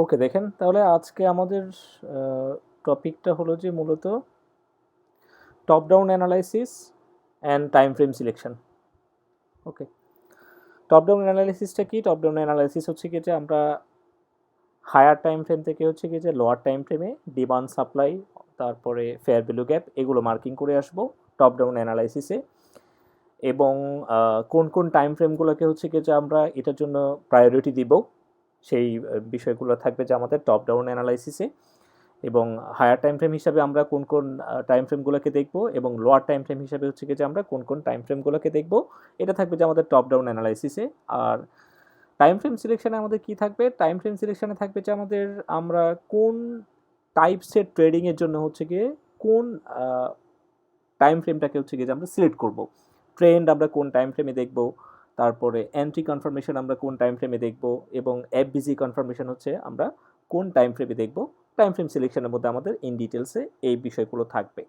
ওকে, দেখেন। তাহলে আজকে আমাদের টপিকটা হলো যে মূলত top down analysis and time frame selection okay. Top down অ্যানালাইসিসটা কি? টপ ডাউন অ্যানালাইসিস হচ্ছে কি যে আমরা হায়ার টাইম ফ্রেম থেকে হচ্ছে কি যে লোয়ার টাইম ফ্রেমে ডিমান্ড সাপ্লাই তারপরে ফেয়ার ভ্যালু গ্যাপ এগুলো মার্কিং করে আসব টপ ডাউন অ্যানালাইসিসে এবং কোন কোন টাইম ফ্রেমগুলোকে হচ্ছে কি যে আমরা এটার জন্য প্রায়োরিটি দিব। সেই বিষয়গুলো থাকবে যে আমাদের টপ ডাউন অ্যানালাইসিসে এবং হায়ার টাইম ফ্রেম হিসাবে আমরা কোন কোন টাইম ফ্রেমগুলোকে দেখব এবং লোয়ার টাইম ফ্রেম হিসাবে হচ্ছে যে আমরা কোন কোন টাইম ফ্রেমগুলোকে দেখব, এটা থাকবে যে আমাদের টপ ডাউন অ্যানালাইসিসে আর টাইম ফ্রেম সিলেকশানে আমাদের কি থাকবে? টাইম ফ্রেম সিলেকশানে থাকবে যে আমাদের আমরা কোন টাইপসের ট্রেডিংয়ের জন্য হচ্ছে গিয়ে কোন টাইম ফ্রেমটাকে হচ্ছে গিয়ে যে আমরা সিলেক্ট করব। ট্রেন্ড আমরা কোন টাইম ফ্রেমে দেখব? তারপরে এন্ট্রি কনফার্মেশন আমরা কোন টাইম ফ্রেমে দেখব এবং অ্যাপ এফবিজি কনফার্মেশন হচ্ছে আমরা কোন টাইম ফ্রেমে দেখব টাইম ফ্রেম সিলেকশনের মধ্যে আমাদের ইন ডিটেলসে এই বিষয়গুলো থাকবে।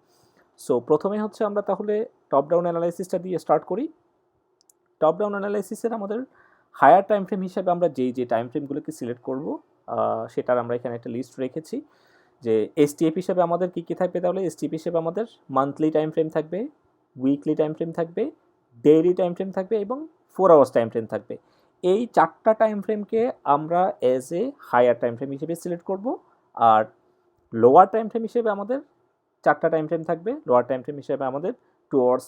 সো প্রথমে হচ্ছে আমরা তাহলে টপ ডাউন অ্যানালাইসিসটা দিয়ে স্টার্ট করি। টপ ডাউন অ্যানালাইসিসের আমাদের হায়ার টাইম ফ্রেম হিসাবে আমরা যেই যে টাইম ফ্রেমগুলোকে সিলেক্ট করব সেটার আমরা এখানে একটা লিস্ট রেখেছি যে এসটিএফ হিসাবে আমাদের কী কী থাকবে তাহলে? এসটিএফ হিসাবে আমাদের মান্থলি টাইম ফ্রেম থাকবে উইকলি টাইম ফ্রেম থাকবে ডেইলি টাইম ফ্রেম থাকবে এবং ফোর আওয়ার্স টাইম ফ্রেম থাকবে এই চারটা টাইম ফ্রেমকে আমরা as a higher time frame হিসেবে সিলেক্ট করব আর লোয়ার টাইম ফ্রেম হিসেবে আমাদের চারটা টাইম ফ্রেম থাকবে লোয়ার টাইম ফ্রেম হিসেবে আমাদের টু আওয়ার্স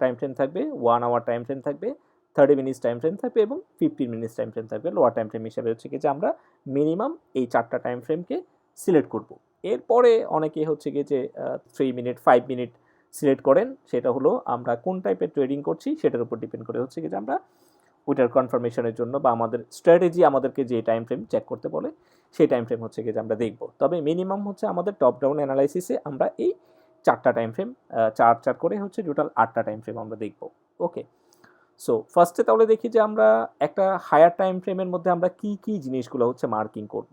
টাইম ফ্রেম থাকবে ওয়ান আওয়ার টাইম ফ্রেম থাকবে থার্টি মিনিটস টাইম ফ্রেম থাকবে এবং ফিফটিন মিনিটস টাইম ফ্রেম থাকবে লোয়ার টাইম ফ্রেম হিসেবে হচ্ছে কি যে আমরা মিনিমাম এই চারটা টাইম ফ্রেমকে সিলেক্ট করব এরপরে অনেকে হচ্ছে গিয়ে যে three minute five minute select করেন, সেটা হলো আমরা কোন টাইপের ট্রেডিং করছি, সেটার উপর ডিপেন্ড করে হচ্ছে কি যে আমরা ওইটার কনফার্মেশনের জন্য বা আমাদের স্ট্র্যাটেজি আমাদেরকে যে টাইম ফ্রেম চেক করতে বলে, সেই টাইম ফ্রেম হচ্ছে কি যে আমরা দেখব। তবে মিনিমাম হচ্ছে আমাদের টপ ডাউন অ্যানালাইসিসে আমরা এই চারটা টাইম ফ্রেম চার চার করে হচ্ছে টোটাল আটটা টাইম ফ্রেম আমরা দেখব। ওকে সো ফার্স্টে তাহলে দেখি যে আমরা একটা হায়ার টাইম ফ্রেমের মধ্যে আমরা কি কি জিনিসগুলো হচ্ছে মার্কিং করব।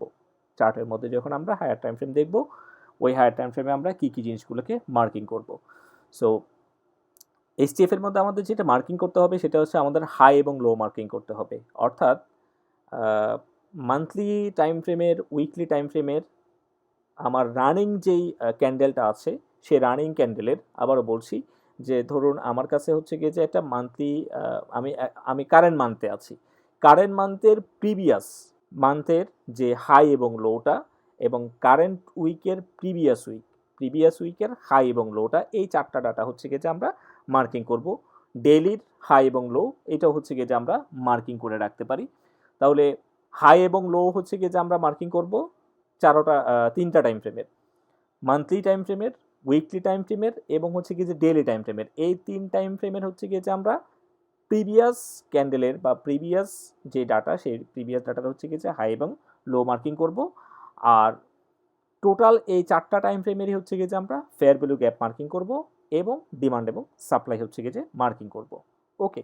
চার্টের মধ্যে যখন আমরা হায়ার টাইম ফ্রেম দেখব, ওই হায়ার টাইম ফ্রেমে আমরা কী কী জিনিসগুলোকে মার্কিং করব। সো এসটিএফ এর মধ্যে আমাদের যেটা মার্কিং করতে হবে সেটা হচ্ছে আমাদের হাই এবং লো মার্কিং করতে হবে। অর্থাৎ মান্থলি টাইম ফ্রেমের উইকলি টাইম ফ্রেমের আমার রানিং যেই ক্যান্ডেলটা আছে সেই রানিং ক্যান্ডেলের আবারও বলছি যে ধরুন আমার কাছে হচ্ছে গিয়ে যে একটা মান্থলি আমি আমি কারেন্ট মান্থে আছি। কারেন্ট মান্থের প্রিভিয়াস মান্থের যে হাই এবং লোটা এবং কারেন্ট উইকের প্রিভিয়াস উইক প্রিভিয়াস উইকের হাই এবং লোটা এই চারটা ডাটা হচ্ছে গিয়ে যে আমরা মার্কিং করব। ডেইলির হাই এবং লো এটা হচ্ছে গিয়ে যে আমরা মার্কিং করে রাখতে পারি। তাহলে হাই এবং লো হচ্ছে গিয়ে যে আমরা মার্কিং করব চারোটা তিনটা টাইম ফ্রেমের মান্থলি টাইম ফ্রেমের উইকলি টাইম ফ্রেমের এবং হচ্ছে গিয়ে যে ডেইলি টাইম ফ্রেমের এই তিন টাইম ফ্রেমের হচ্ছে গিয়ে যে আমরা প্রিভিয়াস ক্যান্ডেলের বা প্রিভিয়াস যে ডাটা সেই প্রিভিয়াস ডাটাটা হচ্ছে গিয়ে যে হাই এবং লো মার্কিং করব। আর টোটাল এই চারটা টাইম ফ্রেমেরই হচ্ছে গিয়ে যে আমরা ফেয়ার ভ্যালু গ্যাপ মার্কিং করব এবং ডিমান্ড এবং সাপ্লাই হচ্ছে গিয়ে যে মার্কিং করব। ওকে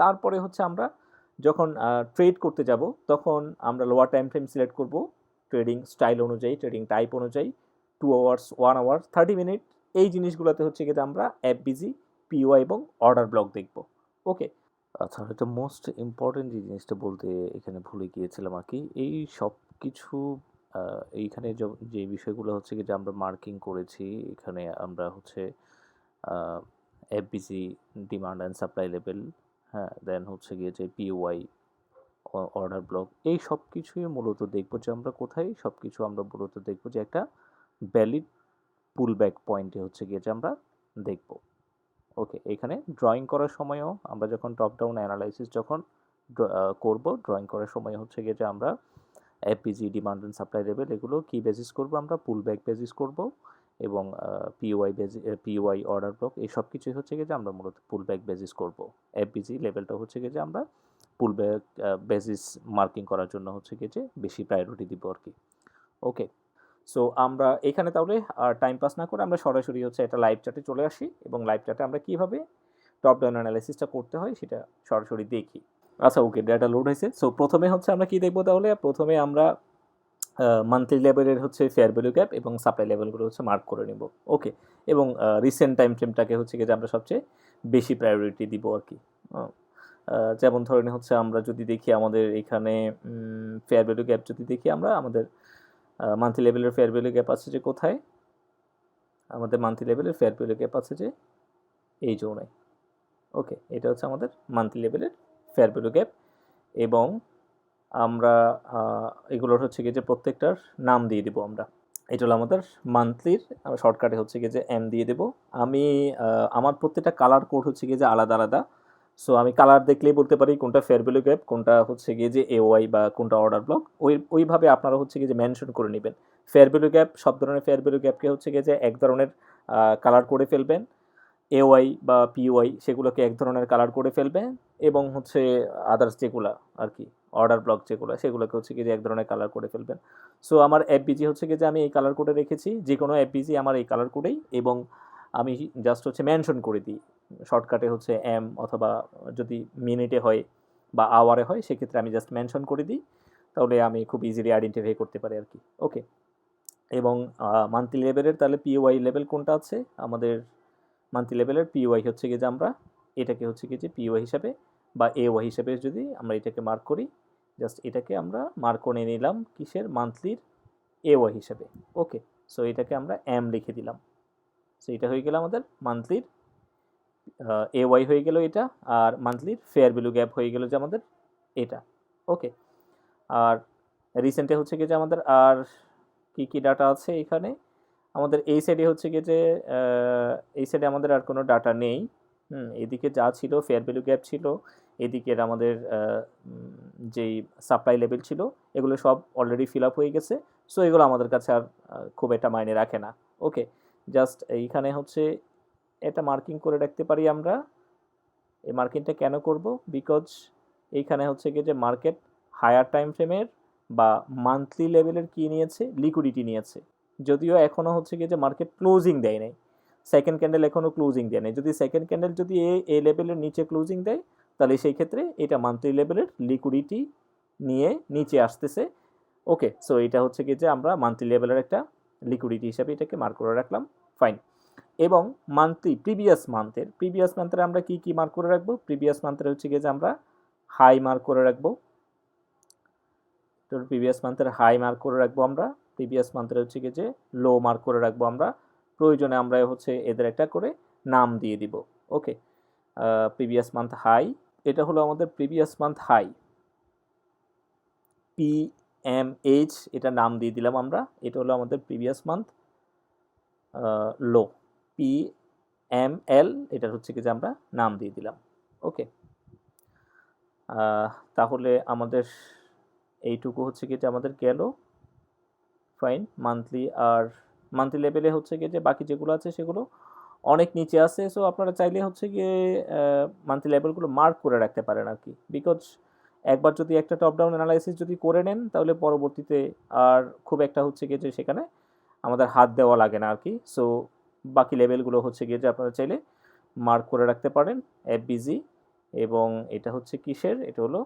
তারপরে হচ্ছে আমরা যখন ট্রেড করতে যাব, তখন আমরা লোয়ার টাইম ফ্রেম সিলেক্ট করব। ট্রেডিং স্টাইল অনুযায়ী ট্রেডিং টাইপ অনুযায়ী two hours one hour thirty minute এই জিনিসগুলোতে হচ্ছে গিয়ে আমরা এফবিজি পিওয়াই এবং অর্ডার ব্লক দেখব। ওকে আচ্ছা এটা মোস্ট ইম্পর্টেন্ট যে জিনিসটা বলতে এখানে ভুলে গিয়েছিলাম আর কি, এই সব কিছু এইখানে যে বিষয়গুলো হচ্ছে কি যে আমরা মার্কিং করেছি, এখানে আমরা হচ্ছে FBC demand and supply level হ্যাঁ দেন হচ্ছে গিয়ে যে পিওয়াই অর্ডার ব্লক এই সব কিছুই মূলত দেখব যে আমরা কোথায়, সব কিছু আমরা মূলত দেখব যে একটা ভ্যালিড পুল ব্যাক পয়েন্টে হচ্ছে গিয়ে যে আমরা দেখব। ওকে এখানে ড্রয়িং করার সময়ও আমরা যখন টপ ডাউন অ্যানালাইসিস যখন করব ড্রয়িং করার সময় হচ্ছে গিয়ে যে আমরা FPG demand and supply level এগুলো কি বেসিস করব আমরা? পুল ব্যাক বেসিস করব এবং পিওয়াই বেসি পিওয়াই অর্ডার ব্লক এই সব কিছুই হচ্ছে গিয়ে যে আমরা মূলত পুল ব্যাক বেসিস করব। এফপিজি লেভেলটা হচ্ছে গিয়ে যে আমরা পুল ব্যাক বেসিস মার্কিং করার জন্য হচ্ছে গিয়ে যে বেশি প্রায়োরিটি দিব আর কি। ওকে সো আমরা এখানে তাহলে আর টাইম পাস না করে আমরা সরাসরি হচ্ছে একটা লাইভ চ্যাটে চলে আসি এবং লাইভ চ্যাটে আমরা কীভাবে টপ ডাউন অ্যানালাইসিসটা করতে হয় সেটা সরাসরি দেখি। আচ্ছা ওকে ডেটা লোড হয়েছে। সো প্রথমে হচ্ছে আমরা কি দেখব তাহলে? প্রথমে আমরা মান্থলি লেভেলের হচ্ছে ফেয়ার ভ্যালু গ্যাপ এবং সাপ্লাই লেভেলগুলো হচ্ছে মার্ক করে নেব। ওকে এবং রিসেন্ট টাইম ফ্রেমটাকে হচ্ছে গিয়ে যে আমরা সবচেয়ে বেশি প্রায়োরিটি দিব আর কি। যেমন ধরেন হচ্ছে আমরা যদি দেখি আমাদের এখানে ফেয়ার ভ্যালু গ্যাপ যদি দেখি আমরা, আমাদের মান্থলি লেভেলের ফেয়ার ভ্যালু গ্যাপ আছে যে কোথায়? আমাদের মান্থলি লেভেলের ফেয়ার ভ্যালু গ্যাপ আছে যে এই জোনে। ওকে এটা হচ্ছে আমাদের মান্থলি লেভেলের ফেয়ার ভ্যালু গ্যাপ এবং আমরা এগুলোর হচ্ছে গিয়ে যে প্রত্যেকটার নাম দিয়ে দিব আমরা। এটা হলো আমাদের মান্থলির শর্টকাটে হচ্ছে গিয়ে যে এম দিয়ে দেব। আমি আমার প্রত্যেকটা কালার কোড হচ্ছে গিয়ে যে আলাদা আলাদা। সো আমি কালার দেখলেই বলতে পারি কোনটা ফেয়ার ভ্যালু গ্যাপ কোনটা হচ্ছে গিয়ে যে এওয়াই বা কোনটা অর্ডার ব্লক ওই, ওইভাবে আপনারা হচ্ছে গিয়ে যে মেনশন করে নেবেন। ফেয়ার ভ্যালু গ্যাপ সব ধরনের ফেয়ার ভ্যালু গ্যাপকে হচ্ছে গিয়ে যে এক ধরনের কালার করে ফেলবেন। এওয়াই বা পিওয়াই সেগুলোকে এক ধরনের কালার করে ফেলবেন এবং হচ্ছে আদার্স যেগুলো আর কি অর্ডার ব্লক যেগুলো, সেগুলোকে হচ্ছে কি যে এক ধরনের কালার করে ফেলবেন। সো আমার এফবিজি হচ্ছে কি যে আমি এই কালার কোডে রেখেছি যে কোনো এফবিজি আমার এই কালার কোডেই এবং আমি জাস্ট হচ্ছে মেনশন করে দিই। শর্টকাটে হচ্ছে এম অথবা যদি মিনিটে হয় বা আওয়ারে হয়, সেক্ষেত্রে আমি জাস্ট মেনশন করে দিই, তাহলে আমি খুব ইজিলি আইডেন্টিফাই করতে পারি আর কি ওকে এবং মান্থলি লেভেলের তাহলে পিওয়াই লেভেল কোনটা আছে? আমাদের মান্থলি লেভেলের পিওয়াই হচ্ছে কি যে আমরা এটাকে হচ্ছে কি যে পিওয়াই হিসাবে বা এ ওয়াই হিসাবে যদি আমরা এটাকে মার্ক করি জাস্ট এটাকে আমরা মার্ক করে নিলাম কিসের? মান্থলির এ ওয়াই হিসাবে। ওকে সো এটাকে আমরা এম লিখে দিলাম। সো এটা হয়ে গেল আমাদের মান্থলির এ ওয়াই হয়ে গেল এটা আর মান্থলির ফেয়ার ভ্যালু গ্যাপ হয়ে গেল যে আমাদের এটা। ওকে আর রিসেন্টে হচ্ছে কি যে আমাদের আর কি কি ডাটা আছে এখানে? আমাদের এই সাইডে হচ্ছে কি যে এই সাইডে আমাদের আর কোনো ডাটা নেই। হুম, এদিকে যা ছিল ফেয়ার ভ্যালু গ্যাপ ছিল এদিকের আমাদের যেই সাপ্লাই লেভেল ছিল, এগুলো সব অলরেডি ফিল আপ হয়ে গেছে। সো এগুলো আমাদের কাছে আর খুব একটা মাইনে রাখে না। ওকে জাস্ট এইখানে হচ্ছে এটা মার্কিং করে রাখতে পারি আমরা। এই মার্কিংটা কেন করব? বিকজ এইখানে হচ্ছে কি যে মার্কেট হায়ার টাইম ফ্রেমের বা মান্থলি লেভেলের কি নিয়েছে? লিকুইডিটি নিয়েছে। যদিও এখনও হচ্ছে কি যে মার্কেট ক্লোজিং দেয় নাই। সেকেন্ড ক্যান্ডেল এখনও ক্লোজিং দেয় নাই। যদি সেকেন্ড ক্যান্ডেল যদি এ এ লেভেলের নিচে ক্লোজিং দেয়, তাহলে সেই ক্ষেত্রে এটা মান্থলি লেভেলের লিকুইডিটি নিয়ে নিচে আসতেছে। ওকে সো এটা হচ্ছে কি যে আমরা মান্থলি লেভেলের একটা লিকুইডিটি হিসাবে এটাকে মার্ক করে রাখলাম। ফাইন এবং মান্থলি প্রিভিয়াস মান্থের প্রিভিয়াস মান্থের আমরা কি কি মার্ক করে রাখব? প্রিভিয়াস মান্থের হচ্ছে গিয়ে যে আমরা হাই মার্ক করে রাখব। তো প্রিভিয়াস মান্থের হাই মার্ক করে রাখব আমরা। প্রিভিয়াস মান্থের হচ্ছে গিয়ে যে লো মার্ক করে রাখব আমরা, প্রয়োজনে আমরা হচ্ছে এদের একটা করে নাম দিয়ে দিব ওকে প্রিভিয়াস মান্থ হাই এটা হলো আমাদের previous month high P M H এটা নাম দিয়ে দিলাম আমরা, এটা হলো আমাদের previous month low P M L এটার হচ্ছে কি যে আমরা নাম দিয়ে দিলাম ওকে তাহলে আমাদের এইটুকু হচ্ছে কি যে আমাদের গেল। ফাইন, মান্থলি আর মান্থলি লেভেলে হচ্ছে গিয়ে যে বাকি যেগুলো আছে সেগুলো অনেক নিচে আছে। সো আপনারা চাইলে হচ্ছে গিয়ে মান্থলি লেভেলগুলো মার্ক করে রাখতে পারেন আর কি বিকজ একবার যদি একটা টপ ডাউন অ্যানালাইসিস যদি করে নেন, তাহলে পরবর্তীতে আর খুব একটা হচ্ছে গিয়ে যে সেখানে আমাদের হাত দেওয়া লাগে না আর কি সো বাকি লেভেলগুলো হচ্ছে গিয়ে যে আপনারা চাইলে মার্ক করে রাখতে পারেন এফবিজি এবং এটা হচ্ছে কিসের? এটা হলো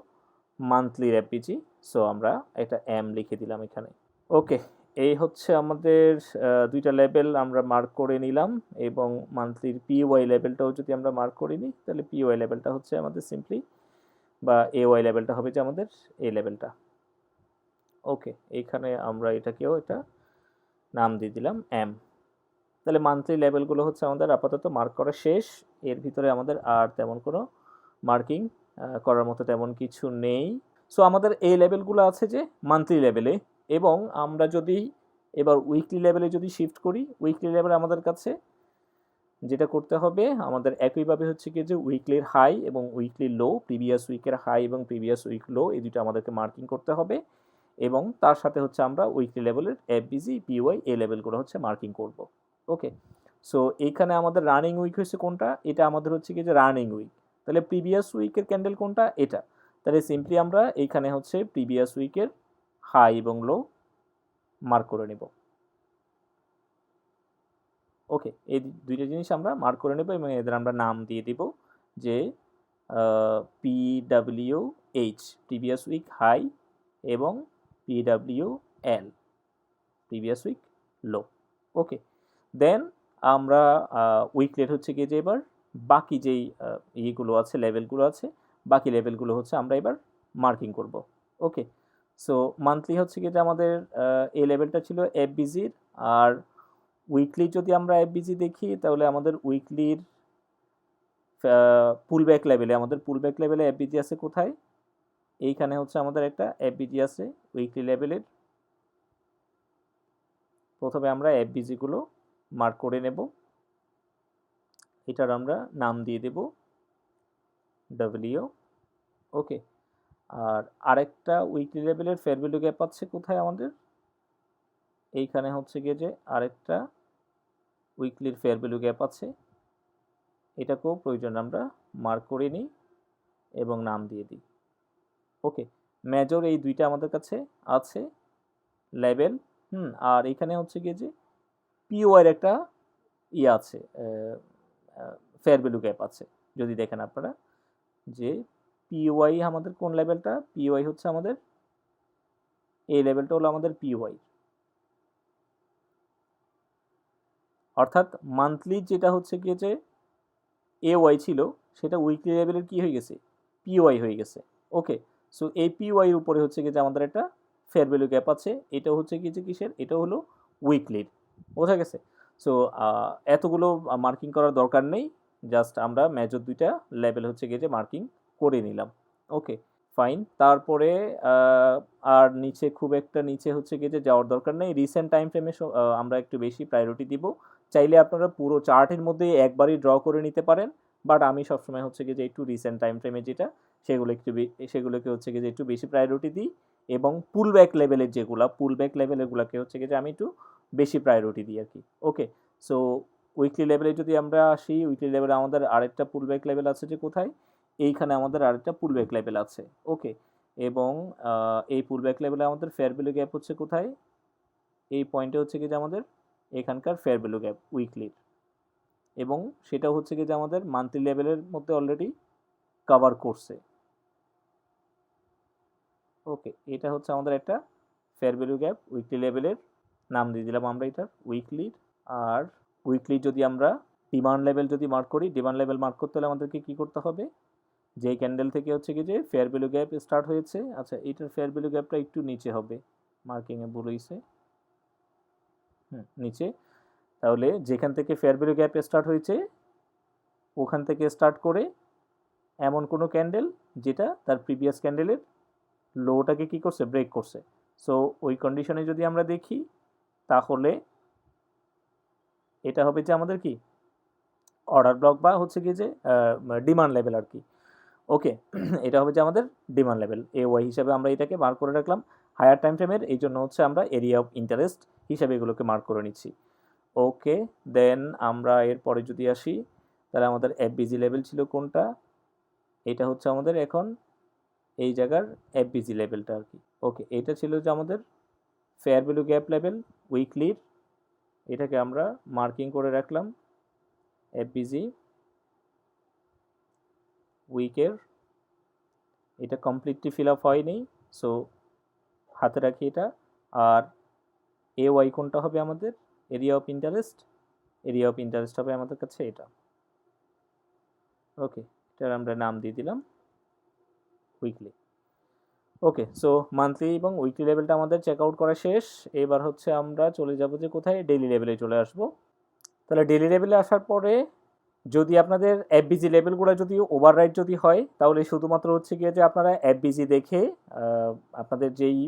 মান্থলির এফবিজি সো আমরা এটা এম লিখে দিলাম এখানে। ওকে এই হচ্ছে আমাদের দুইটা লেভেল আমরা মার্ক করে নিলাম এবং মান্থলির পিওয়াই লেভেলটাও যদি আমরা মার্ক করে নিই, তাহলে পিওয়াই লেভেলটা হচ্ছে আমাদের সিম্পলি বা এ ওয়াই লেভেলটা হবে যে আমাদের এই লেভেলটা ওকে এইখানে আমরা এটাকেও এটা নাম দিয়ে দিলাম এম তাহলে মান্থলি লেভেলগুলো হচ্ছে আমাদের আপাতত মার্ক করা শেষ। এর ভিতরে আমাদের আর তেমন কোনো মার্কিং করার মতো তেমন কিছু নেই। সো আমাদের এই লেভেলগুলো আছে যে মান্থলি লেভেলে এবং আমরা যদি এবার উইকলি লেভেলে যদি শিফট করি উইকলি লেভেলে আমাদের কাছে যেটা করতে হবে, আমাদের একইভাবে হচ্ছে কি যে উইকলির হাই এবং উইকলি লো প্রিভিয়াস উইকের হাই এবং প্রিভিয়াস উইক লো এই দুটো আমাদেরকে মার্কিং করতে হবে এবং তার সাথে হচ্ছে আমরা উইকলি লেভেলের এফ এফবিজি পিওয়াই এই লেভেলগুলো হচ্ছে মার্কিং করব। ওকে সো এইখানে আমাদের রানিং উইক হয়েছে কোনটা? এটা আমাদের হচ্ছে কি যে রানিং উইক তাহলে প্রিভিয়াস উইকের ক্যান্ডেল কোনটা? এটা। তাহলে সিম্পলি আমরা এইখানে হচ্ছে প্রিভিয়াস উইকের হাই এবং লো মার্ক করে নেব। ওকে, এই দুইটা জিনিস আমরা মার্ক করে নেব এবং এদের আমরা নাম দিয়ে দিব যে P W H previous week high এবং P W L previous week low okay then আমরা উইকলেট হচ্ছে গিয়ে যে এবার, বাকি যেই ইয়েগুলো আছে লেভেলগুলো আছে, বাকি লেভেলগুলো হচ্ছে আমরা এবার মার্কিং করব। ওকে সো মান্থলি হচ্ছে কি যে আমাদের এই লেভেলটা ছিল এফবিজির আর উইকলি যদি আমরা এফবিজি দেখি, তাহলে আমাদের উইকলির পুলব্যাক লেভেলে আমাদের পুলব্যাক লেভেলে এফ এফবিজি আছে কোথায়? এইখানে হচ্ছে আমাদের একটা এফ এফবিজি আছে উইকলি লেভেলের প্রথমে আমরা এফবিজিগুলো মার্ক করে নেব। এটার আমরা নাম দিয়ে দেব। ডব্লিউ ওকে আর আরেকটা উইকলি লেভেলের ফেয়ার ভ্যালু গ্যাপ আছে কোথায় আমাদের? এইখানে হচ্ছে গিয়ে যে আরেকটা উইকলির ফেয়ার ভ্যালু গ্যাপ আছে। এটাকেও প্রয়োজন আমরা মার্ক করে নিই এবং নাম দিয়ে দিই। ওকে মেজর এই দুইটা আমাদের কাছে আছে লেভেল হুম, আর এখানে হচ্ছে গিয়ে যে পিওআর একটা ইয়ে আছে ফেয়ার ভ্যালু গ্যাপ আছে। যদি দেখেন আপনারা যে পিওয়াই আমাদের কোন লেভেলটা? পিওয়াই হচ্ছে আমাদের এই লেভেলটা হলো আমাদের পিওয়াই অর্থাৎ মান্থলি যেটা হচ্ছে গিয়ে যে এ ওয়াই ছিল, সেটা উইকলি লেভেলের কি হয়ে গেছে? পিওয়াই হয়ে গেছে। ওকে সো এই পিওয়াইয়ের উপরে হচ্ছে কি যে আমাদের একটা ফেয়ার ভ্যালু গ্যাপ আছে, এটা হচ্ছে কি যে কিসের? এটা হলো উইকলির বোঝা গেছে? সো এতগুলো মার্কিং করার দরকার নেই জাস্ট আমরা মেজর দুইটা লেভেল হচ্ছে গিয়ে যে মার্কিং করে নিলাম। Okay, fine. তারপরে আর নিচে খুব একটা নিচে হচ্ছে গিয়ে যে যাওয়ার দরকার নেই। রিসেন্ট টাইম ফ্রেমে আমরা একটু বেশি প্রায়োরিটি দিব। চাইলে আপনারা পুরো চার্টের মধ্যে একবারই ড্র করে নিতে পারেন। বাট আমি সবসময় হচ্ছে গিয়ে যে একটু রিসেন্ট টাইম ফ্রেমে যেটা, সেগুলো একটু সেগুলোকে হচ্ছে গিয়ে যে একটু বেশি প্রায়োরিটি দিই। এবং পুল ব্যাক লেভেলের যেগুলো পুল ব্যাক লেভেলেরগুলোকে হচ্ছে গিয়ে যে আমি একটু বেশি প্রায়োরিটি দিই আর কি ওকে সো উইকলি লেভেলে যদি আমরা আসি উইকলি লেভেলে আমাদের আরেকটা পুল ব্যাক লেভেল আছে যে কোথায়? এইখানে আমাদের আরেকটা পুল ব্যাক লেভেল আছে। ওকে এবং এই পুল ব্যাক লেভেলে আমাদের ফেয়ার ভ্যালু গ্যাপ হচ্ছে কোথায়? এই পয়েন্টে হচ্ছে কি যে আমাদের এখানকার ফেয়ার ভ্যালু গ্যাপ উইকলির এবং সেটা হচ্ছে কি যে আমাদের মান্থলি লেভেলের মধ্যে অলরেডি কভার করছে। ওকে এটা হচ্ছে আমাদের একটা ফেয়ার ভ্যালু গ্যাপ উইকলি লেভেলের নাম দিয়ে দিলাম আমরা এটার উইকলির আর উইকলি যদি আমরা ডিমান্ড লেভেল যদি মার্ক করি ডিমান্ড লেভেল মার্ক করতে হলে আমাদেরকে কী করতে হবে? যে ক্যান্ডেল থেকে হচ্ছে কি যে ফেয়ার ভ্যালু গ্যাপ স্টার্ট হয়েছে আচ্ছা এটার ফেয়ার ভ্যালু গ্যাপটা একটু নিচে হবে মার্কিংয়ে ভুল হয়েছে হুম, নিচে। তাহলে যেখান থেকে ফেয়ার ভ্যালু গ্যাপ স্টার্ট হয়েছে, ওখান থেকে স্টার্ট করে এমন কোনো ক্যান্ডেল যেটা তার প্রিভিয়াস ক্যান্ডেলের লোটাকে কি করছে ব্রেক করছে। সো ওই কন্ডিশনে যদি আমরা দেখি, তাহলে এটা হবে যে আমাদের কি? অর্ডার ব্লক বা হচ্ছে কি যে ডিমান্ড লেভেল আর কি। ওকে, এটা হবে যে আমাদের ডিমান্ড লেভেল এ ওয়াই হিসাবে আমরা এটাকে মার্ক করে রাখলাম। হায়ার টাইম ফ্রেমের এই জন্য হচ্ছে আমরা এরিয়া অফ ইন্টারেস্ট হিসাবে এগুলোকে মার্ক করে নিচ্ছি। ওকে দেন আমরা এরপরে যদি আসি, তাহলে আমাদের এফবিজি লেভেল ছিল কোনটা? এটা হচ্ছে আমাদের এখন এই জায়গার এফবিজি লেভেলটা আর কি। ওকে, এটা ছিল যে আমাদের ফেয়ার ভ্যালু গ্যাপ লেভেল উইকলির এটাকে আমরা মার্কিং করে রাখলাম এফবিজি উইকের এটা কমপ্লিটলি ফিল আপ হয়নি সো হাতে রাখি এটা। আর এ ওয়াই কোনটা হবে আমাদের? Area of interest area of interest হবে আমাদের কাছে এটা। ওকে এটার আমরা নাম দিয়ে দিলাম উইকলি ওকে সো মান্থলি এবং উইকলি লেভেলটা আমাদের চেক আউট করা শেষ। এবার হচ্ছে আমরা চলে যাব যে কোথায়? ডেইলি লেভেলে চলে আসব। তাহলে ডেইলি লেভেলে আসার পরে যদি আপনাদের এফবিজি লেভেলগুলো যদি ওভাররাইড যদি হয়, তাহলে শুধুমাত্র হচ্ছে গিয়ে যে আপনারা এফবিজি দেখে আপনাদের যেই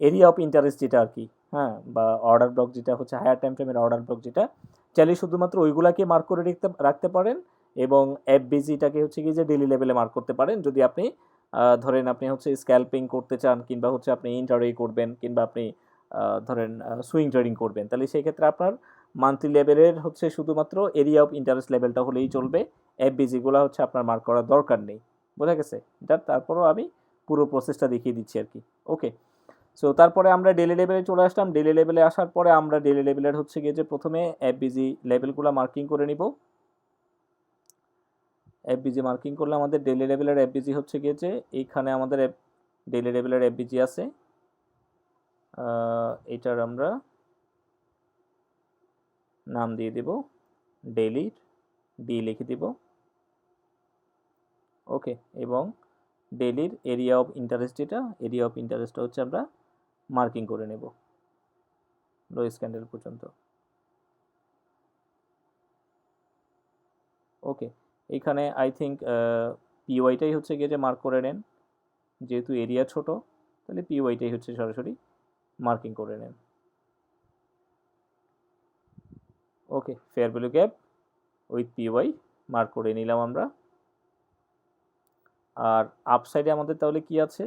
এরিয়া অফ ইন্টারেস্ট যেটা আর কি হ্যাঁ বা অর্ডার ব্লক যেটা হচ্ছে হায়ার টাইম ফ্রেমের অর্ডার ব্লক যেটা, চাইলে শুধুমাত্র ওইগুলাকে মার্ক করে রাখতে রাখতে পারেন এবং এফবিজিটাকে হচ্ছে গিয়ে যে ডেলি লেভেলে মার্ক করতে পারেন। যদি আপনি ধরেন আপনি হচ্ছে স্ক্যাল্পিং করতে চান কিংবা হচ্ছে আপনি ইন্টারে করবেন কিংবা আপনি ধরেন সুইং ট্রেডিং করবেন, তাহলে সেই ক্ষেত্রে আপনার মান্থলি লেভেলের হচ্ছে শুধুমাত্র এরিয়া অফ ইন্টারেস্ট লেভেলটা হলেই চলবে। এফবিজিগুলো হচ্ছে আপনার মার্ক করার দরকার নেই। বোঝা গেছে? এটা তারপরও আমি পুরো প্রসেসটা দেখিয়ে দিচ্ছি আর কি। ওকে সো তারপরে আমরা ডেলি লেভেলে চলে আসলাম। ডেলি লেভেলে আসার পরে আমরা ডেলি লেভেলের হচ্ছে গিয়ে যে প্রথমে এফবিজি লেভেলগুলো মার্কিং করে নিব। এফবিজি মার্কিং করলে আমাদের ডেলি লেভেলের এফবিজি হচ্ছে গিয়ে যে এইখানে আমাদের ডেলি লেভেলের এফবিজি আছে। এটার আমরা নাম দিয়ে দিব ডেইলি ডি লিখে দিব। ওকে, এবং ডেলির এরিয়া অফ ইন্টারেস্ট যেটা এরিয়া অফ ইন্টারেস্টটা হচ্ছে আমরা মার্কিং করে নেব। লোয়েস্ট ক্যান্ডেল পর্যন্ত। ওকে, এখানে আই থিঙ্ক পিওয়াইটাই হচ্ছে গিয়ে যে মার্ক করে নেন, যেহেতু এরিয়া ছোট, তাহলে পিওয়াইটাই হচ্ছে সরাসরি মার্কিং করে নেন। Okay fair value gap with PY mark করে নিলাম আমরা। আর আপসাইডে আমাদের তাহলে কি আছে?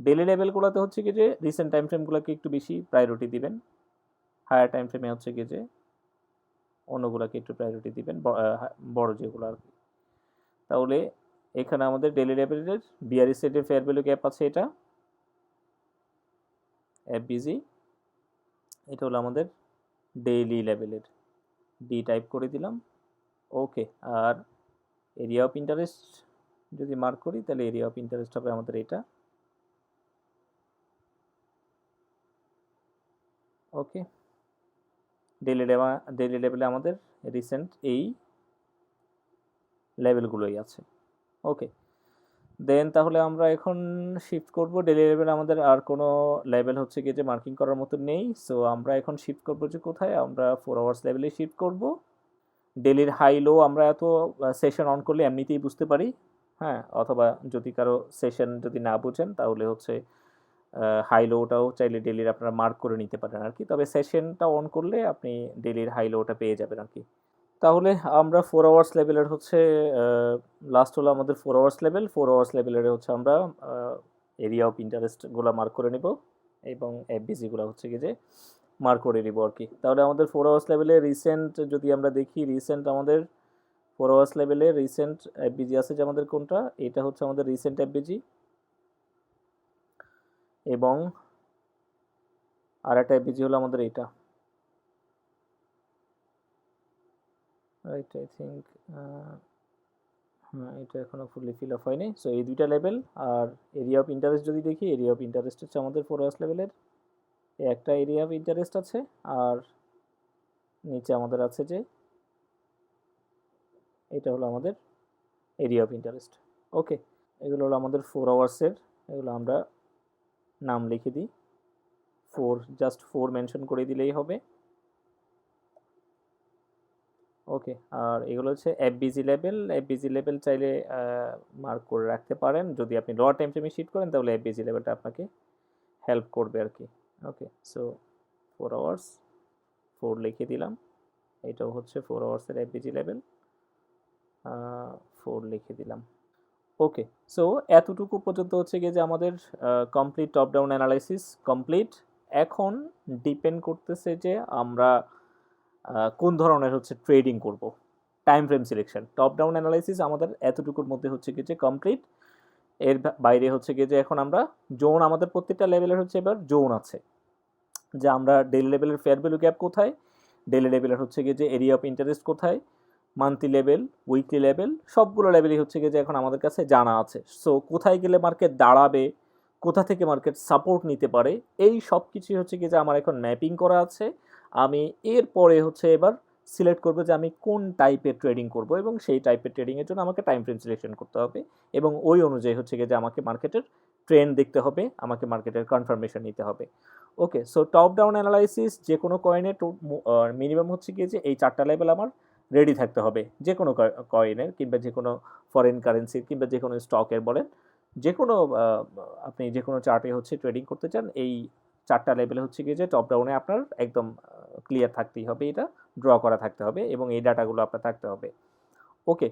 ডেলি লেভেলগুলোতে হচ্ছে কি যে রিসেন্ট টাইম ফ্রেমগুলোকে একটু বেশি প্রায়োরিটি দিবেন। হায়ার টাইম ফ্রেমে হচ্ছে কি যে, অন্যগুলোকে একটু প্রায়োরিটি দিবেন বড় যেগুলো আর কি। তাহলে এখানে আমাদের ডেলি লেভেলের বিআরই সেটের ফেয়ার ভ্যালু গ্যাপ আছে এটা। এফবিজি এটা হলো আমাদের ডেইলি লেভেলের ডি টাইপ করে দিলাম। ওকে আর এরিয়া অফ ইন্টারেস্ট যদি মার্ক করি, তাহলে এরিয়া অফ ইন্টারেস্ট হবে আমাদের এটা। ওকে ডেলি লেভেল ডেলি লেভেলে আমাদের রিসেন্ট এই লেভেলগুলোই আছে। ওকে দেন তাহলে আমরা এখন শিফট করব ডেলি লেভেল আমাদের আর কোনো লেভেল হচ্ছে গিয়ে যে মার্কিং করার মতো নেই। সো আমরা এখন শিফট করব যে কোথায়? আমরা ফোর আওয়ার্স লেভেলে শিফট করব। ডেলির হাই লো আমরা এত সেশন অন করলে এমনিতেই বুঝতে পারি। হ্যাঁ অথবা যদি কারও সেশন যদি না বুঝেন তাহলে হচ্ছে হাই লোটাও চাইলে ডেলির আপনারা মার্ক করে নিতে পারেন আর কি তবে সেশনটা অন করলে আপনি ডেলির হাই লোটা পেয়ে যাবেন আর কি তাহলে আমরা ফোর আওয়ার্স লেভেলের হচ্ছে লাস্ট হলো আমাদের four hours level four hours লেভেলের হচ্ছে আমরা এরিয়া অফ ইন্টারেস্টগুলো মার্ক করে নিব এবং এফবিজিগুলো হচ্ছে কি যে মার্ক করে নিব আর কি। তাহলে আমাদের ফোর আওয়ার্স লেভেলে রিসেন্ট যদি আমরা দেখি রিসেন্ট আমাদের ফোর আওয়ার্স লেভেলে রিসেন্ট এফবিজি আছে যে আমাদের কোনটা? এটা হচ্ছে আমাদের রিসেন্ট এফবিজি এবং আর একটা এফবিজি হলো আমাদের এইটা। রাইট আই থিঙ্ক হ্যাঁ এটা এখনও ফুললি ফিল আপ হয়নি। সো এই দুইটা লেভেল আর এরিয়া অফ ইন্টারেস্ট যদি দেখি এরিয়া অফ ইন্টারেস্ট হচ্ছে আমাদের ফোর আওয়ার্স লেভেলের একটা এরিয়া অফ ইন্টারেস্ট আছে আর নিচে আমাদের আছে যে, এটা হলো আমাদের এরিয়া অফ ইন্টারেস্ট ওকে এগুলো হলো আমাদের ফোর আওয়ার্সের এগুলো আমরা নাম লিখে দিই। ফোর জাস্ট ফোর মেনশন করে দিলেই হবে। ওকে, আর এগুলো হচ্ছে এফবিজি লেভেল এফবিজি লেভেল চাইলে মার্ক করে রাখতে পারেন। যদি আপনি লোয়ার টাইম ফ্রেমে শিফট করেন, তাহলে এফবিজি লেভেলটা আপনাকে হেল্প করবে আর কি। Okay so four hours four লিখে দিলাম। এটাও হচ্ছে ফোর আওয়ার্সের এফবিজি লেভেল ফোর লিখে দিলাম। ওকে সো এতটুকু পর্যন্ত হচ্ছে গিয়ে যে আমাদের complete top down analysis complete এখন ডিপেন্ড করতেছে যে আমরা কোন ধরনের হচ্ছে ট্রেডিং করব? Time frame selection top down analysis আমাদের এতটুকুর মধ্যে হচ্ছে গিয়ে যে কমপ্লিট এর বাইরে হচ্ছে গিয়ে যে এখন আমরা জোন আমাদের প্রত্যেকটা লেভেলের হচ্ছে এবার জোন আছে। যে আমরা ডেলি লেভেলের ফেয়ার ভ্যালু গ্যাপ কোথায়? ডেলি লেভেলের হচ্ছে গিয়ে যে এরিয়া অফ ইন্টারেস্ট কোথায়? মান্থলি লেভেল উইকলি লেভেল সবগুলো লেভেলই হচ্ছে গিয়ে যে এখন আমাদের কাছে জানা আছে। সো কোথায় গেলে মার্কেট দাঁড়াবে? কোথা থেকে মার্কেট সাপোর্ট নিতে পারে, এই সব কিছুই হচ্ছে কি যে আমার এখন ম্যাপিং করা আছে। আমি এরপরে হচ্ছে এবার সিলেক্ট করব যে আমি কোন টাইপের ট্রেডিং করব এবং সেই টাইপের ট্রেডিংয়ের জন্য আমাকে টাইম ফ্রেম সিলেকশন করতে হবে এবং ওই অনুযায়ী হচ্ছে গিয়ে যে আমাকে মার্কেটের ট্রেন্ড দেখতে হবে, আমাকে মার্কেটের কনফার্মেশন নিতে হবে। Okay so top down analysis যে কোনো কয়েনের মিনিমাম হচ্ছে গিয়ে যে এই চারটা লেভেল আমার রেডি থাকতে হবে। যে কোনো কয়েনের কিংবা যে কোনো ফরেন কারেন্সির কিংবা যে কোনো স্টকের বলেন। যে কোনো আপনি যে কোনো চার্টে হচ্ছে ট্রেডিং করতে চান, এই চারটা লেভেলে হচ্ছে গিয়ে যে টপ ডাউনে আপনার একদম ক্লিয়ার থাকতেই হবে, এটা ড্র করা থাকতে হবে এবং এই ডাটাগুলো আপনার থাকতে হবে। ওকে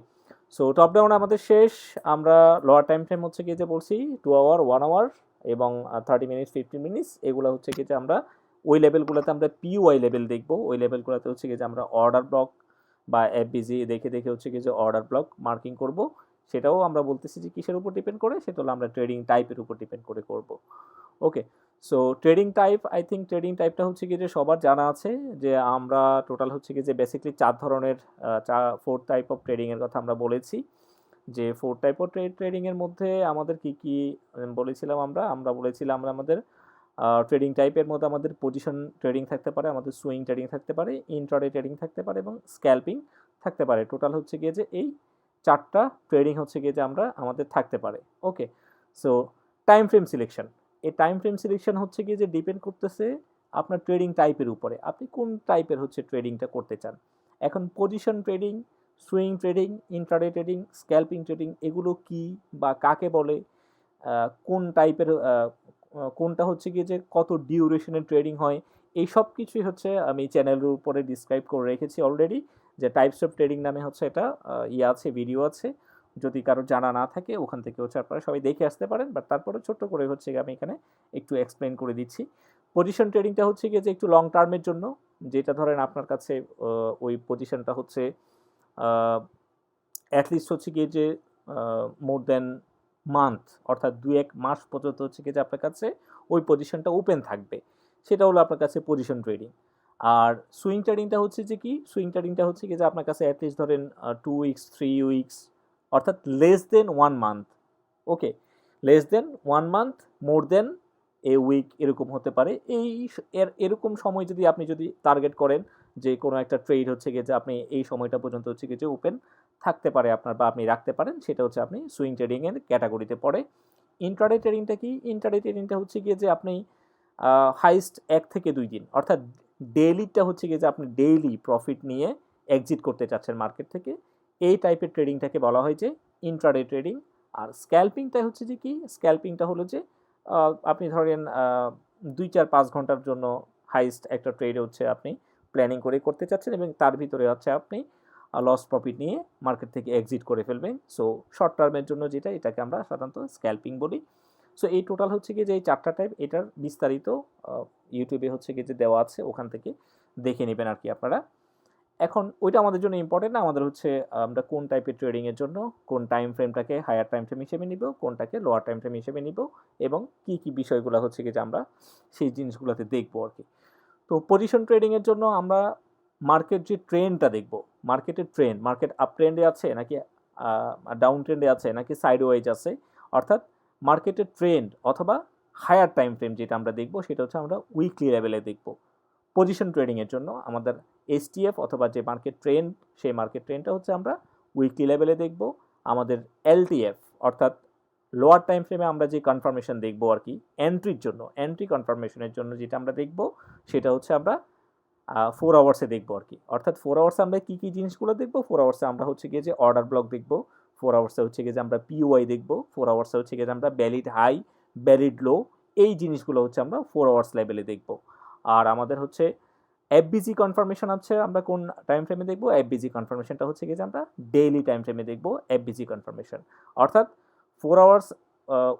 সো টপ ডাউন আমাদের শেষ, আমরা লোয়ার টাইম ফ্রেম হচ্ছে গিয়ে যে বলছি টু আওয়ার ওয়ান আওয়ার এবং থার্টি মিনিটস ফিফটিন মিনিটস এগুলো হচ্ছে গিয়ে যে আমরা ওই লেভেলগুলোতে আমরা পিওয়াই লেভেল দেখব। ওই লেভেলগুলোতে হচ্ছে গিয়ে যে আমরা অর্ডার ব্লক বা এফবিজি দেখে দেখে হচ্ছে গিয়ে যে অর্ডার ব্লক মার্কিং করব। সেটাও আমরা বলতেছি যে কিসের উপর ডিপেন্ড করে? সেটা হলো আমরা ট্রেডিং টাইপের উপর ডিপেন্ড করে করব। Okay so trading type I think trading টাইপটা হচ্ছে কি যে সবার জানা আছে যে আমরা টোটাল হচ্ছে কি যে বেসিকলি চার ধরনের ফোর টাইপ অফ ট্রেডিংয়ের কথা আমরা বলেছি। যে ফোর টাইপ অফ ট্রেড ট্রেডিংয়ের মধ্যে আমাদের কি কি বলেছিলাম আমরা? আমরা বলেছিলাম আমরা আমাদের ট্রেডিং টাইপের মধ্যে আমাদের পজিশন ট্রেডিং থাকতে পারে, আমাদের সুইং ট্রেডিং থাকতে পারে ইন্ট্রাডে ট্রেডিং থাকতে পারে এবং স্ক্যাল্পিং থাকতে পারে। টোটাল হচ্ছে গিয়ে যে এই চারটা ট্রেডিং হচ্ছে গিয়ে যে আমরা আমাদের থাকতে পারে okay so time frame selection এই টাইম ফ্রেম সিলেকশন হচ্ছে গিয়ে যে ডিপেন্ড করতেছে আপনার ট্রেডিং টাইপের উপরে। আপনি কোন টাইপের হচ্ছে ট্রেডিংটা করতে চান? এখন position trading swing trading intraday trading scalping trading এগুলো কি বা কাকে বলে? কোন টাইপের কোনটা হচ্ছে গিয়ে যে কত ডিউরেশনের ট্রেডিং হয়? এই সব কিছুই হচ্ছে আমি চ্যানেলের উপরে ডিসক্রাইব করে রেখেছি অলরেডি যে টাইপস অফ ট্রেডিং নামে হচ্ছে এটা ইয়ে আছে ভিডিও আছে। যদি কারও জানা না থাকে, ওখান থেকে হচ্ছে আপনারা সবাই দেখে আসতে পারেন। বাট তারপরে ছোট্ট করে হচ্ছে আমি এখানে একটু এক্সপ্লেন করে দিচ্ছি। পজিশন ট্রেডিংটা হচ্ছে গিয়ে যে একটু লং টার্মের জন্য, যেটা ধরেন আপনার কাছে ওই পজিশনটা হচ্ছে অ্যাটলিস্ট হচ্ছে গিয়ে যে মোর দেন মান্থ অর্থাৎ দু এক মাস পর্যন্ত হচ্ছে গিয়ে যে আপনার কাছে ওই পজিশনটা ওপেন থাকবে। সেটা হলো আপনার কাছে পজিশন ট্রেডিং আর সুইং ট্রেডিংটা হচ্ছে যে কি? সুইং ট্রেডিংটা হচ্ছে কি যে আপনার কাছে অ্যাটলিস্ট ধরেন টু উইকস থ্রি উইকস অর্থাৎ less than one month okay less than one month more than a week এরকম হতে পারে। এই এর, এরকম সময় যদি আপনি যদি টার্গেট করেন, যে কোনো একটা ট্রেড হচ্ছে গিয়ে যে আপনি এই সময়টা পর্যন্ত হচ্ছে গিয়ে যে ওপেন থাকতে পারে আপনার বা আপনি রাখতে পারেন, সেটা হচ্ছে আপনি সুইং ট্রেডিংয়ের ক্যাটাগরিতে পড়ে। ইন্টারডে ট্রেডিংটা কি? ইন্টারডে ট্রেডিংটা হচ্ছে গিয়ে যে আপনি হাইস্ট এক থেকে দুই দিন, অর্থাৎ ডেইলিটা হচ্ছে গিয়ে যে আপনি ডেইলি প্রফিট নিয়ে এক্সিট করতে চাচ্ছেন মার্কেট থেকে, এই টাইপের ট্রেডিংটাকে বলা হয় যে ইন্ট্রাডে ট্রেডিং আর স্ক্যাল্পিংটা হচ্ছে যে কি? স্ক্যাল্পিংটা হলো যে আপনি ধরেন দুই চার পাঁচ ঘণ্টার জন্য হাইস্ট একটা ট্রেড হচ্ছে আপনি প্ল্যানিং করে করতে চাচ্ছেন এবং তার ভিতরে হচ্ছে আপনি লস প্রফিট নিয়ে মার্কেট থেকে এক্সিট করে ফেলবেন। সো শর্ট টার্মের জন্য যেটা, এটাকে আমরা সাধারণত স্ক্যাল্পিং বলি। সো এই টোটাল হচ্ছে কি যে এই চারটা টাইপ এটার বিস্তারিত ইউটিউবে হচ্ছে কি যে দেওয়া আছে, ওখান থেকে দেখে নেবেন আর কি আপনারা। এখন, ওইটা আমাদের জন্য ইম্পর্টেন্ট না, আমাদের হচ্ছে, আমরা কোন টাইপের ট্রেডিংয়ের জন্য, কোন টাইম ফ্রেমটাকে হায়ার টাইম ফ্রেম হিসেবে নিব, কোনটাকে লোয়ার টাইম ফ্রেম হিসেবে নিব, এবং কি কি বিষয়গুলো হচ্ছে কি যে আমরা সেই জিনিসগুলোতে দেখব আর কি। তো পজিশন ট্রেডিংয়ের জন্য আমরা মার্কেট যে ট্রেন্ডটা দেখব মার্কেটের ট্রেন্ড মার্কেট আপ ট্রেন্ডে আছে নাকি ডাউন ট্রেন্ডে আছে নাকি সাইড ওয়াইজ আছে, অর্থাৎ মার্কেটের ট্রেন্ড অথবা হায়ার টাইম ফ্রেম যেটা আমরা দেখব, সেটা হচ্ছে আমরা উইকলি লেভেলে দেখব। পজিশন ট্রেডিংয়ের জন্য আমাদের এসটিএফ অথবা যে মার্কেট ট্রেন্ড সেই মার্কেট ট্রেন্ডটা হচ্ছে আমরা উইকলি লেভেলে দেখব। আমাদের এলটিএফ অর্থাৎ লোয়ার টাইম ফ্রেমে আমরা যে কনফার্মেশন দেখব আর কি এন্ট্রির জন্য এন্ট্রি কনফার্মেশনের জন্য যেটা আমরা দেখব, সেটা হচ্ছে আমরা ফোর আওয়ার্সে দেখব আর কি। অর্থাৎ ফোর আওয়ার্সে আমরা কী কী জিনিসগুলো দেখব? ফোর আওয়ার্সে আমরা হচ্ছে গিয়ে যে অর্ডার ব্লক দেখব। ফোর আওয়ার্সে হচ্ছে গিয়ে যে আমরা পিওআই দেখব ফোর আওয়ার্সে হচ্ছে গিয়ে যে আমরা ব্যালিড হাই ব্যালিড লো এই জিনিসগুলো হচ্ছে আমরা ফোর আওয়ার্স লেভেলে দেখব। আর আমাদের হচ্ছে এফবিজি কনফার্মেশন আছে, আমরা কোন টাইম ফ্রেমে দেখব এফবিজি কনফার্মেশনটা হচ্ছে গিয়ে যে আমরা ডেইলি টাইম ফ্রেমে দেখব এফবিজি কনফার্মেশন অর্থাৎ ফোর আওয়ার্স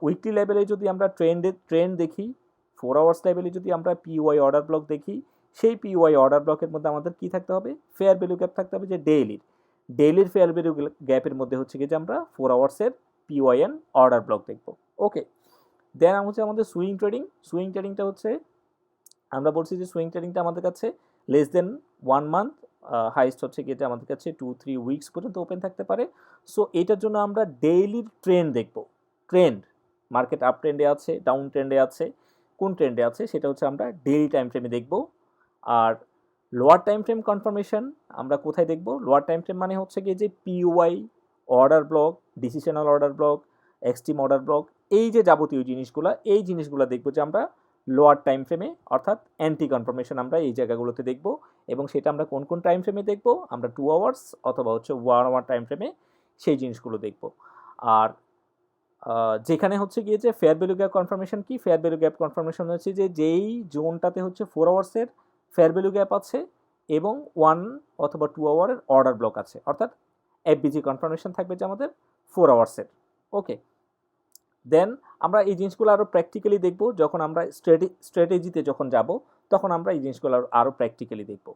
উইকলি লেভেলে যদি আমরা ট্রেন্ডে ট্রেন্ড দেখি ফোর আওয়ার্স লেভেলে যদি আমরা পিওয়াই অর্ডার ব্লক দেখি, সেই পিওয়াই অর্ডার ব্লকের মধ্যে আমাদের কি থাকতে হবে? ফেয়ার ভ্যালু গ্যাপ থাকতে হবে যে ডেইলির ডেইলির ফেয়ার ভ্যালু গ্যাপের মধ্যে হচ্ছে কি যে আমরা ফোর আওয়ার্সের পিওয়াইএন অর্ডার ব্লক দেখব। ওকে দেন হচ্ছে আমাদের সুইং ট্রেডিং সুইং ট্রেডিংটা হচ্ছে, আমরা বলছি যে সুইং ট্রেডিংটা আমাদের কাছে less than one month highest হচ্ছে গিয়ে যে আমাদের কাছে টু থ্রি উইকস পর্যন্ত ওপেন থাকতে পারে। সো এটার জন্য আমরা ডেইলির ট্রেন্ড দেখব। ট্রেন্ড মার্কেট আপ ট্রেন্ডে আছে ডাউন ট্রেন্ডে আছে, কোন ট্রেন্ডে আছে সেটা হচ্ছে আমরা ডেইলি টাইম ফ্রেমে দেখব। আর লোয়ার টাইম ফ্রেম কনফার্মেশন আমরা কোথায় দেখব? লোয়ার টাইম ফ্রেম মানে হচ্ছে গিয়ে যে POI order block decisional order block extreme order block এই যে যাবতীয় জিনিসগুলো, এই জিনিসগুলো দেখব যে আমরা লোয়ার টাইম ফ্রেমে অর্থাৎ অ্যান্টি কনফার্মেশন আমরা এই জায়গাগুলোতে দেখব এবং সেটা আমরা কোন কোন টাইম ফ্রেমে দেখব? আমরা টু আওয়ার্স অথবা হচ্ছে ওয়ান আওয়ার টাইম ফ্রেমে সেই জিনিসগুলো দেখব। আর যেখানে হচ্ছে গিয়ে যে ফেয়ার ভ্যালু গ্যাপ কনফার্মেশন কি? ফেয়ার ভ্যালু গ্যাপ কনফার্মেশন হচ্ছে যে যেই জোনটাতে হচ্ছে ফোর আওয়ার্সের ফেয়ার ভ্যালু গ্যাপ আছে এবং ওয়ান অথবা টু আওয়ারের অর্ডার ব্লক আছে। অর্থাৎ এফবিজি কনফার্মেশন থাকবে যে আমাদের ফোর আওয়ার্সের ওকে দেন আমরা এই জিনিসগুলো আরও প্র্যাকটিক্যালি দেখব। যখন আমরা স্ট্র্যাটে স্ট্র্যাটেজিতে যখন যাব, তখন আমরা এই জিনিসগুলো আরও- প্র্যাকটিক্যালি দেখব।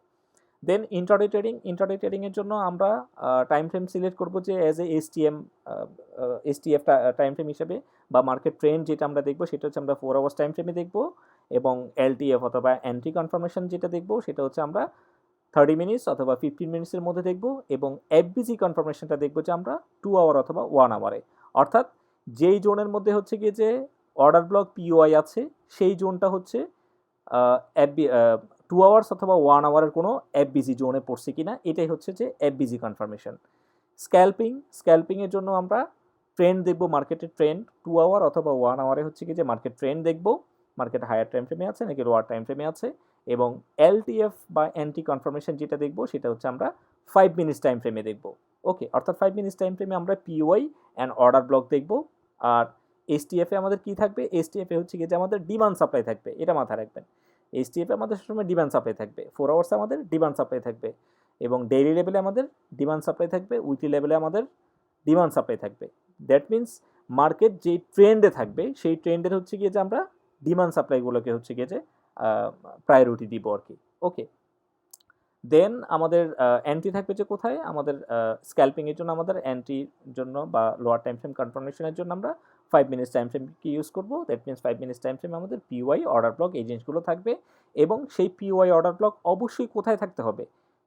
দেন ইন্টারডে ট্রেডিং ইন্টারডে ট্রেডিংয়ের জন্য আমরা টাইম ফ্রেম সিলেক্ট করব যে as a S T M ST STM STF time frame হিসেবে বা মার্কেট ট্রেন্ড যেটা আমরা দেখব, সেটা হচ্ছে আমরা ফোর আওয়ার্স টাইম ফ্রেমে দেখব। এবং এলটিএফ অথবা অ্যান্টি কনফার্মেশন যেটা দেখব, সেটা হচ্ছে আমরা থার্টি মিনিটস অথবা ফিফটিন মিনিটসের মধ্যে দেখব এবং এফবিজি কনফার্মেশনটা দেখব যে আমরা টু আওয়ার অথবা ওয়ান আওয়ারে অর্থাৎ যেই জোনের মধ্যে হচ্ছে গিয়ে যে অর্ডার ব্লক পিওআই আছে, সেই জোনটা হচ্ছে এফবি টু আওয়ার্স অথবা ওয়ান আওয়ারের কোনো এফবিজি জোনে পড়ছে কি না এটাই হচ্ছে যে এফবিজি কনফার্মেশন স্ক্যাল্পিং স্ক্যাল্পিংয়ের জন্য আমরা ট্রেন্ড দেখব মার্কেটের ট্রেন্ড টু আওয়ার অথবা ওয়ান আওয়ারে হচ্ছে কি যে মার্কেট ট্রেন্ড দেখব। মার্কেট হায়ার টাইম ফ্রেমে আছে নাকি লোয়ার টাইম ফ্রেমে আছে? এবং এলটিএফ বা অ্যান্টি কনফার্মেশন যেটা দেখব, সেটা হচ্ছে আমরা ফাইভ মিনিটস টাইম ফ্রেমে দেখব। ওকে অর্থাৎ ফাইভ মিনিটস টাইম ফ্রেমে আমরা পিওয়াই অ্যান্ড অর্ডার ব্লক দেখব। আর এসটিএফে আমাদের কি থাকবে? এসটিএফে হচ্ছে কি যে আমাদের ডিমান্ড সাপ্লাই থাকবে, এটা মাথায় রাখবেন। এসটিএফে আমাদের সবসময় ডিমান্ড সাপ্লাই থাকবে। ফোর আওয়ার্সে আমাদের ডিমান্ড সাপ্লাই থাকবে। এবং ডেইলি লেভেলে আমাদের ডিমান্ড সাপ্লাই থাকবে উইকলি লেভেলে আমাদের ডিমান্ড সাপ্লাই থাকবে। দ্যাট মিন্স মার্কেট যেই ট্রেন্ডে থাকবে, সেই ট্রেন্ডের হচ্ছে গিয়ে যে আমরা ডিমান্ড সাপ্লাইগুলোকে হচ্ছে গিয়ে যে প্রায়োরিটি দিব আর কি। ওকে দেন আমাদের অ্যান্টি থাকবে যে কোথায়? আমাদের স্ক্যাল্পিংয়ের জন্য আমাদের অ্যান্টির জন্য বা লোয়ার টাইম ফ্রেম কনফার্মেশনের জন্য আমরা ফাইভ মিনিটস টাইম ফ্রেম কি ইউজ করব। That means five minutes time ফ্রেমে আমাদের পিওয়াই অর্ডার ব্লক এই জিনিসগুলো থাকবে এবং সেই পিওয়াই অর্ডার ব্লক অবশ্যই কোথায় থাকতে হবে?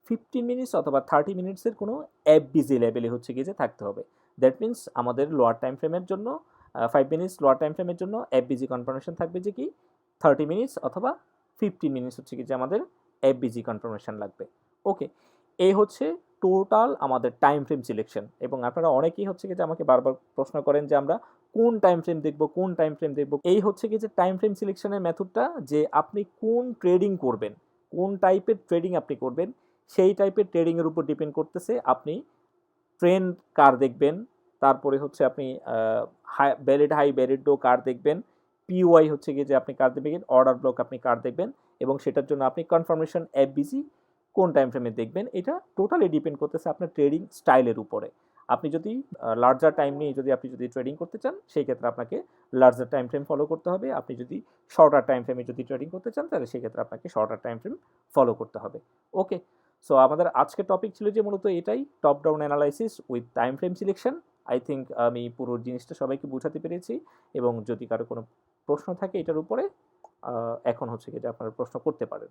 ফিফটিন মিনিটস অথবা থার্টি মিনিটসের কোনো অ্যাপ বিজি লেভেলে হচ্ছে গিয়ে যে থাকতে হবে। দ্যাট মিনস আমাদের লোয়ার টাইম ফ্রেমের জন্য ফাইভ মিনিটস লোয়ার টাইম ফ্রেমের জন্য অ্যাপ বিজি কনফার্মেশন থাকবে যে কি? থার্টি মিনিটস অথবা ফিফটিন মিনিটস হচ্ছে কি যে আমাদের অ্যাপ বিজি কনফার্মেশন লাগবে। ওকে এই হচ্ছে টোটাল আমাদের টাইম ফ্রেম সিলেকশন এবং আপনারা অনেকেই হচ্ছে কি যে আমাকে বারবার প্রশ্ন করেন যে আমরা কোন টাইম ফ্রেম দেখব, কোন টাইম ফ্রেম দেখব। এই হচ্ছে কি যে টাইম ফ্রেম সিলেকশনের মেথডটা যে আপনি কোন ট্রেডিং করবেন, কোন টাইপের ট্রেডিং আপনি করবেন, সেই টাইপের ট্রেডিংয়ের উপর ডিপেন্ড করতেছে, আপনি ট্রেন্ড কার দেখবেন তারপরে হচ্ছে আপনি হাই ব্যালিড হাই ব্যালিড ডো কার দেখবেন। পিওয়াই হচ্ছে গিয়ে যে আপনি কার দেখবেন অর্ডার ব্লক আপনি কার দেখবেন এবং সেটার জন্য আপনি কনফার্মেশন বিজি কোন টাইম ফ্রেমে দেখবেন, এটা টোটালি ডিপেন্ড করতেছে আপনার ট্রেডিং স্টাইলের উপরে। আপনি যদি লার্জার টাইম নিয়ে যদি আপনি যদি ট্রেডিং করতে চান, সেই ক্ষেত্রে আপনাকে লার্জার টাইম ফ্রেম ফলো করতে হবে। আপনি যদি শর্টার টাইম ফ্রেমে যদি ট্রেডিং করতে চান, তাহলে সেক্ষেত্রে আপনাকে শর্টার টাইম ফ্রেম ফলো করতে হবে। ওকে সো আমাদের আজকের টপিক ছিল যে মূলত এটাই top down analysis with time frame selection I think আমি পুরো জিনিসটা সবাইকে বোঝাতে পেরেছি এবং যদি কারও কোনো প্রশ্ন থাকে এটার উপরে এখন হচ্ছে কি যে আপনারা প্রশ্ন করতে পারেন।